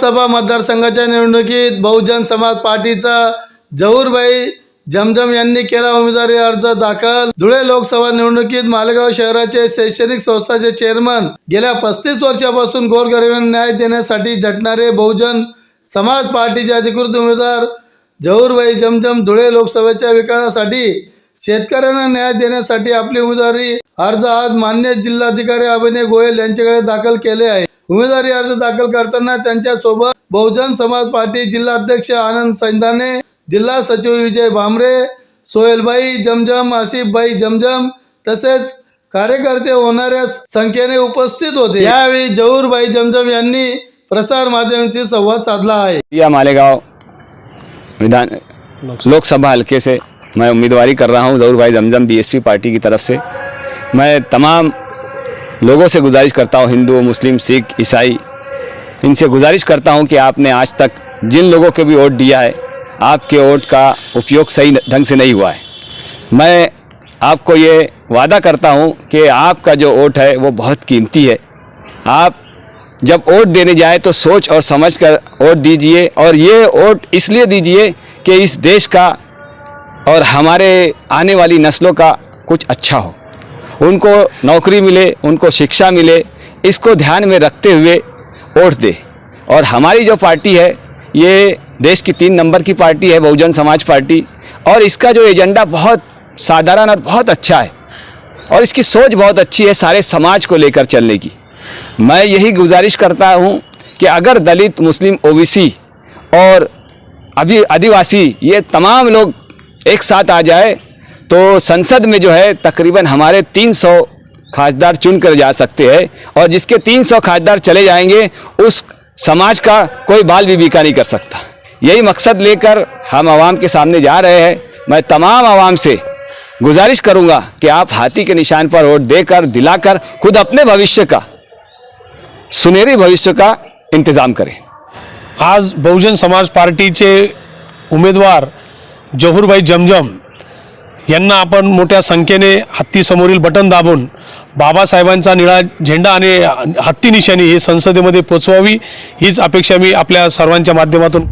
लोकसभा मतदारसंघाच्या निवडणुकीत बहुजन समाज पार्टीचा जहूरबाई जमजम यांनी केला उमेदवारी अर्ज दाखल. धुळे लोकसभा निवडणुकीत मालेगाव शहराचे शैक्षणिक संस्थाचे चेअरमन गेल्या पस्तीस वर्षापासून गोरगरिबांना न्याय देण्यासाठी झटणारे बहुजन समाज पार्टीचे अधिकृत उमेदवार जहूरबाई जमजम धुळे लोकसभेच्या विकासासाठी शेतकऱ्यांना न्याय देण्यासाठी आपली उमेदवारी अर्ज आज मान्य जिल्हाधिकारी अभिनय गोयल यांच्याकडे दाखल केले आहे. उमेदवारी अर्ज दाखल करताना त्यांच्यासोबत बहुजन समाज पार्टी जिल्हाध्यक्ष आनंद सैंदाने जिल्हा सचिव विजय भामरे सोहेलबाई जमजम आसिफबाई जमजम तसेच कार्यकर्ते होणाऱ्या संख्येने उपस्थित होते. यावेळी जहूरबाई जमजम यांनी प्रसार माध्यमांशी संवाद साधला आहे. या मालेगांव विधान लोकसभा. हल्के से मैं उम्मीदवारी कर रहा हूं जरूर भाई जमजम बीएसपी पार्टी की तरफ से। मैं तमाम लोगों से गुजारिश करता हूँ, हिंदू, मुस्लिम, सिख, ईसाई, इनसे गुजारिश करता हूँ कि आपने आज तक जिन लोगों को भी वोट दिया है, आपके वोट का उपयोग सही ढंग से नहीं हुआ है। मैं आपको ये वादा करता हूँ कि आपका जो वोट है, वो बहुत कीमती है। आप जब वोट देने जाए तो सोच और समझ कर वोट दीजिए और ये वोट इसलिए दीजिए कि इस देश का और हमारे आने वाली नस्लों का कुछ अच्छा हो। उनको नौकरी मिले, उनको शिक्षा मिले, इसको ध्यान में रखते हुए वोट दे। और हमारी जो पार्टी है, ये देश की तीन नंबर की पार्टी है, बहुजन समाज पार्टी। और इसका जो एजेंडा बहुत साधारण और बहुत अच्छा है। और इसकी सोच बहुत अच्छी है सारे समाज को लेकर चलने की। मैं यही गुजारिश करता हूँ कि अगर दलित, मुस्लिम, ओबीसी और अभी आदिवासी, ये तमाम लोग एक साथ आ जाए तो संसद में जो है तकरीबन हमारे 300 खासदार चुन कर जा सकते हैं और जिसके 300 खासदार चले जाएँगे, उस समाज का कोई बाल भी बीका नहीं कर सकता। यही मकसद लेकर हम आवाम के सामने जा रहे हैं। मैं तमाम आवाम से गुजारिश करूँगा कि आप हाथी के निशान पर वोट देकर, दिलाकर, खुद अपने भविष्य का, सुनहरी भविष्य का इंतज़ाम करें। आज बहुजन समाज पार्टीचे उमेदवार जहूरबाई जमजम यांना आपण मोठ्या संख्येने हत्तीसमोरील बटन दाबून बाबासाहेबांचा निळा झेंडा आणि हत्ती निशाणी ही संसदेमध्ये पोचवावी हीच अपेक्षा मी आपल्या सर्वांच्या माध्यमातून